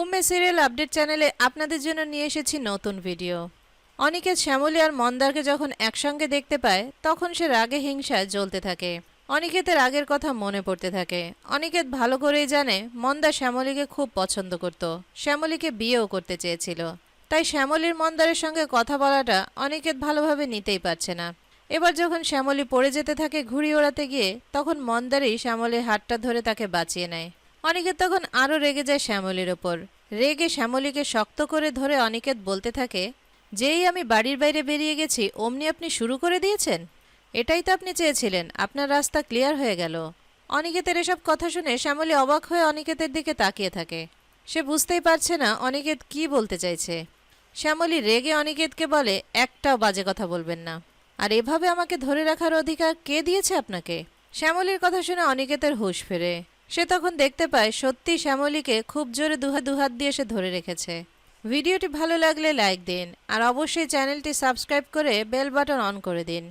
Umme serial update চ্যানেলে আপনাদের জন্য নিয়ে এসেছি নতুন ভিডিও। অনিকেত, শ্যামলী আর মন্দারকে যখন একসঙ্গে দেখতে পায়, তখন সে রাগে, হিংসায় জ্বলতে থাকে। অনিকেতের আগের কথা মনে পড়তে থাকে। অনিকেত ভালো করেই জানে, মন্দা শ্যামলীকে খুব পছন্দ করত। শ্যামলীকে বিয়েও করতে চেয়েছিল। তাই শ্যামলীর মন্দারের সঙ্গে কথা বলাটা অনিকেত ভালোভাবে নিতেই পারছে না। এবার যখন শ্যামলী পড়ে যেতে থাকে ঘুড়ি ওড়াতে গিয়ে, তখন মন্দারই শ্যামলীর হাতটা ধরে তাকে বাঁচিয়ে নেয়। অনিকেত তখন আরও রেগে যায় শ্যামলির ওপর। রেগে শ্যামলীকে শক্ত করে ধরে অনিকেত বলতে থাকে, যেই আমি বাড়ির বাইরে বেরিয়ে গেছি, অমনি আপনি শুরু করে দিয়েছেন? এটাই তো আপনি চেয়েছিলেন, আপনার রাস্তা ক্লিয়ার হয়ে গেল। অনিকেতের এসব কথা শুনে শ্যামলী অবাক হয়ে অনিকেতের দিকে তাকিয়ে থাকে। সে বুঝতেই পারছে না অনিকেত কি বলতে চাইছে। শ্যামলী রেগে অনিকেতকে বলে, একটাও বাজে কথা বলবেন না। আর এভাবে আমাকে ধরে রাখার অধিকার কে দিয়েছে আপনাকে? শ্যামলীর কথা শুনে অনিকেতের হুঁশ ফেরে। সে তখন দেখতে পায় সত্যি শ্যামলীকে খুব জোরে দুহাত দুহাত দিয়ে সে ধরে রেখেছে। ভিডিওটি ভালো লাগলে লাইক দিন আর অবশ্যই চ্যানেলটি সাবস্ক্রাইব করে বেল বাটন অন করে দিন।